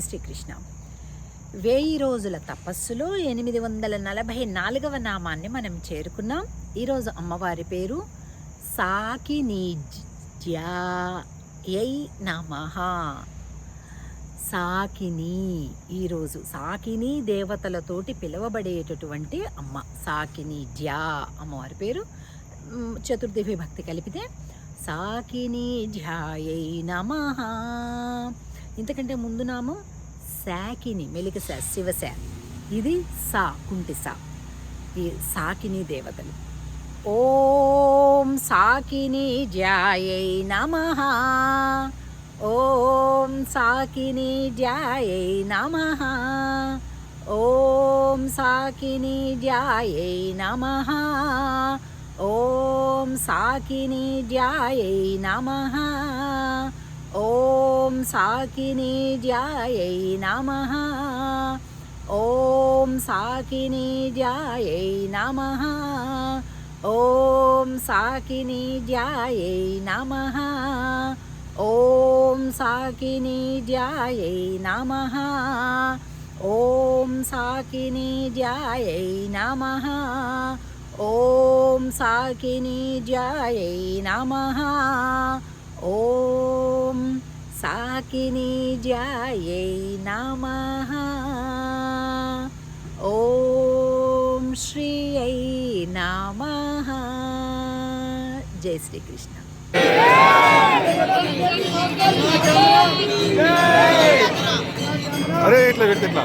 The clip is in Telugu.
శ్రీకృష్ణ. వెయ్యి రోజుల తపస్సులో ఎనిమిది వందల నలభై నాలుగవ నామాన్ని మనం చేరుకున్నాం. ఈరోజు అమ్మవారి పేరు సాకినిజ్యై. నమ. సాకిని. ఈరోజు సాకిని దేవతలతోటి పిలువబడేటటువంటి అమ్మ సాకిని జ్యా అమ్మవారి పేరు. చతుర్థి విభక్తి కలిపితే సాకిని ధ్యాయై నమ. ఇంతకంటే ముందు నామం శాకిని మెలిక శ శివశ ఇది సా కుంటి సా. ఈ సాకిని దేవతలు. ఓం సాకిని జాయై నమ. ఓం సాకిని జాయై నమ. ఓం సాకిని జాయై నమ. ఓం సాకిని జాయై నమ. साकिनीज्यायै नमः। ॐ साकिनीज्यायै नमः। ॐ साकिनीज्यायै नमः। ॐ साकिनीज्यायै नमः। ॐ साकिनीज्यायै नमः। ॐ साकिनीज्यायै नमः। ॐ సాకిని జాయై నమ ఓం శ్రీ ఐ నమ నమ జై శ్రీకృష్ణ అరే ఇట్లా పెడితే ఇట్లా